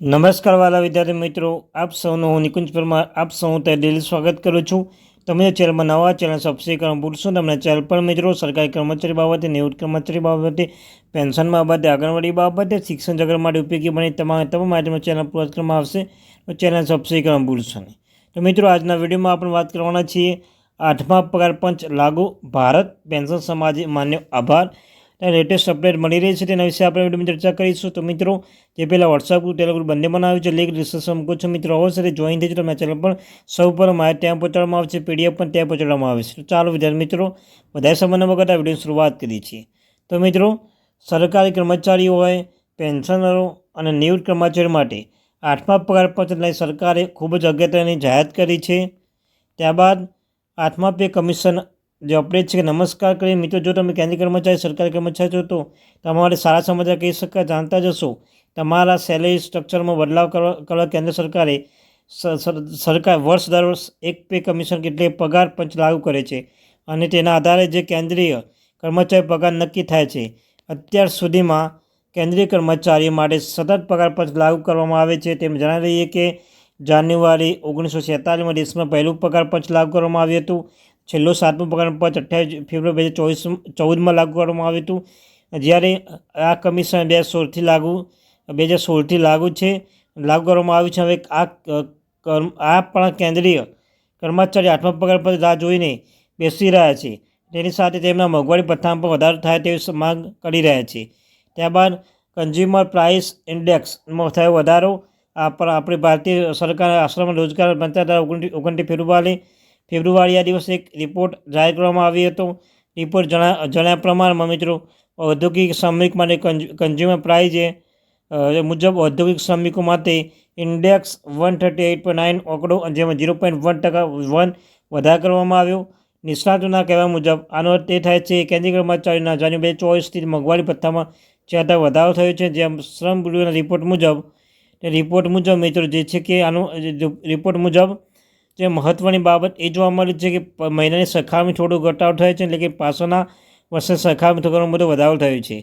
નમસ્કાર વાલા વિદ્યાર્થી મિત્રો, આપ સૌનું હું નિકુંજ પરમાર, આપ સૌ તે દિલ સ્વાગત કરું છું. તમે ચેનલમાં નવા ચેનલ સબસ્ક્રાઈબ કરવા ભૂલશો તમને ચેનલ પર મિત્રો, સરકારી કર્મચારી બાબતે, નિવૃત્ત કર્મચારી બાબતે પેન્શન બાબતે, આંગણવાડી બાબતે, શિક્ષણ જગત માટે ઉપયોગી બની તમામ તમામ માધ્યમો ચેનલ પૂરા કરવામાં આવશે, તો ચેનલ સબસ્ક્રાઈબ કરવા ભૂલશો નહીં. તો મિત્રો, આજના વિડીયોમાં આપણે વાત કરવાના છીએ આઠમા પગાર પંચ લાગુ ભારત પેન્શન સમાજે માન્ય આભાર. લેટેસ્ટ અપડેટ મળી રહી છે. તેના વિશે આપણે વિડીયોમાં ચર્ચા કરીશું. તો મિત્રો, જે પહેલાં વોટ્સઅપ ગ્રુપ ટેલિગ્રુપ બંને બનાવ્યું છે લિંક ડિસ્કશન મૂકો છો. મિત્રો અવશ્ય જોઈન થઈ તમે ચેનલ પણ સૌ પર માહિતી ત્યાં પહોંચાડવામાં આવશે પીડીએફ પણ ત્યાં પહોંચાડવામાં આવે છે. ચાલો વિદ્યાર્થી મિત્રો, વધારે સમયના વગર આ વિડીયોની શરૂઆત કરી છે તો મિત્રો, સરકારી કર્મચારીઓ હોય, પેન્શનરો અને નિવૃત્ત કર્મચારીઓ માટે આઠમા પગાર પંચને સરકારે ખૂબ જ અગત્યની જાહેરાત કરી છે. ત્યારબાદ આઠમા પે કમિશન જે અપડેટ છે કે નમસ્કાર કરી મિત્રો, જો તમે કેન્દ્રીય કર્મચારી, સરકારી કર્મચારી છો તો તમારે સારા સમાચાર કહી શકાય, જાણતા જશો તમારા સેલેરી સ્ટ્રક્ચરમાં બદલાવ કરવા કરવા કેન્દ્ર સરકારે સરકાર વર્ષ દર વર્ષ એક પે કમિશન એટલે પગાર પંચ લાગુ કરે છે અને તેના આધારે જે કેન્દ્રીય કર્મચારી પગાર નક્કી થાય છે. અત્યાર સુધીમાં કેન્દ્રીય કર્મચારીઓ માટે સતત પગાર પંચ લાગુ કરવામાં આવે છે. તેમ જણાવી રહીએ કે જાન્યુઆરી ઓગણીસો છેતાલીસમાં દેશમાં પહેલું પગાર પંચ લાગુ કરવામાં આવ્યું હતું. છેલ્લો સાતમો પગાર પંચ અઠ્યાવીસ ફેબ્રુઆરી બે હજાર ચોવીસ ચૌદમાં લાગુ કરવામાં આવ્યું હતું. જ્યારે આ કમિશન બે હજાર સોળથી લાગુ બે હજાર સોળથી લાગુ છે, લાગુ કરવામાં આવ્યું છે. હવે આ આ પણ કેન્દ્રીય કર્મચારી આઠમા પગાર પર રાહ જોઈને બેસી રહ્યા છે. તેની સાથે તેમના મોંઘવારી ભથ્થામાં પણ વધારો થાય તેવી માંગ કરી રહ્યા છે. ત્યારબાદ કન્ઝ્યુમર પ્રાઇસ ઇન્ડેક્સમાં થયો વધારો. આ પણ આપણી ભારતીય સરકાર આશ્રમ રોજગાર મંત્રાલય ઓગણત્રીસ ઓગણત્રીસ ફેબ્રુઆરી ફેબ્રુઆરી આ દિવસે એક રિપોર્ટ જાહેર કરવામાં આવ્યો હતો. રિપોર્ટ જણા જણાવ્યા પ્રમાણમાં મિત્રો, ઔદ્યોગિક શ્રમિક માટે કન્ઝ્યુમર પ્રાઇઝ મુજબ ઔદ્યોગિક શ્રમિકો માટે index one thirty eight point nine આંકડો જેમાં ઝીરો પોઈન્ટ વન ટકા વન વધારો કરવામાં આવ્યો. નિષ્ણાતોના કહેવા મુજબ, આનો અર્થ એ થાય છે કેન્દ્રીય કર્મચારીના બે ચોવીસથી મોંઘવારી ભથ્થામાં જ્યાં વધારો થયો છે. જેમ શ્રમ બ્યુરોના રિપોર્ટ મુજબ રિપોર્ટ મુજબ, મિત્રો, જે છે કે આનો રિપોર્ટ મુજબ જે મહત્ત્વની બાબત એ જોવા મળી છે કે મહિનાની સરખામણી થોડો ઘટાડો થયો છે એટલે કે પાછળના વર્ષે સરખામણી ઘણો બધો વધારો થયો છે.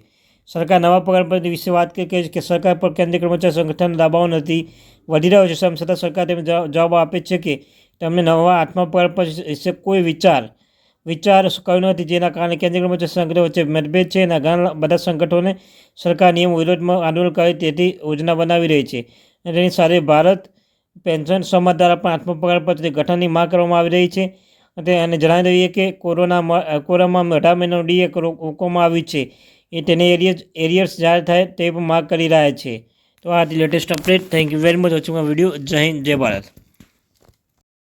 સરકાર નવા પગાર પદ્ધતિ વિશે વાત કરી છે કે સરકાર પર કેન્દ્રીય કર્મચારી સંગઠન દબાવ નથી, વધી રહ્યો છે. તેમ છતાં સરકાર તેમને જવાબ આપે છે કે તમને નવા આત્મા પગાર પર કોઈ વિચાર વિચાર કર્યો નથી જેના કારણે કેન્દ્રીય કર્મચારી સંગઠન વચ્ચે મતભેદ છે અને ઘણા બધા સંગઠનોને સરકાર નિયમ વિરોધમાં આંદોલન કરે તેથી યોજના બનાવી રહી છે. અને તેની સાથે ભારત પેન્શન સમાજ દ્વારા પણ આત્મ પગાર પદ્ધતિ ગઠનની માંગ કરવામાં આવી રહી છે. અને જણાવી દઈએ કે કોરોના કોરોનામાં અઢાર મહિનાનો ડીએ રોકવામાં આવ્યું છે. એ તેને એરિયર્સ એરિયર્સ જાહેર થાય તે પણ માંગ કરી રહ્યા છે. તો આ latest update thank you very much watching video Jai Hind, Jai Bharat.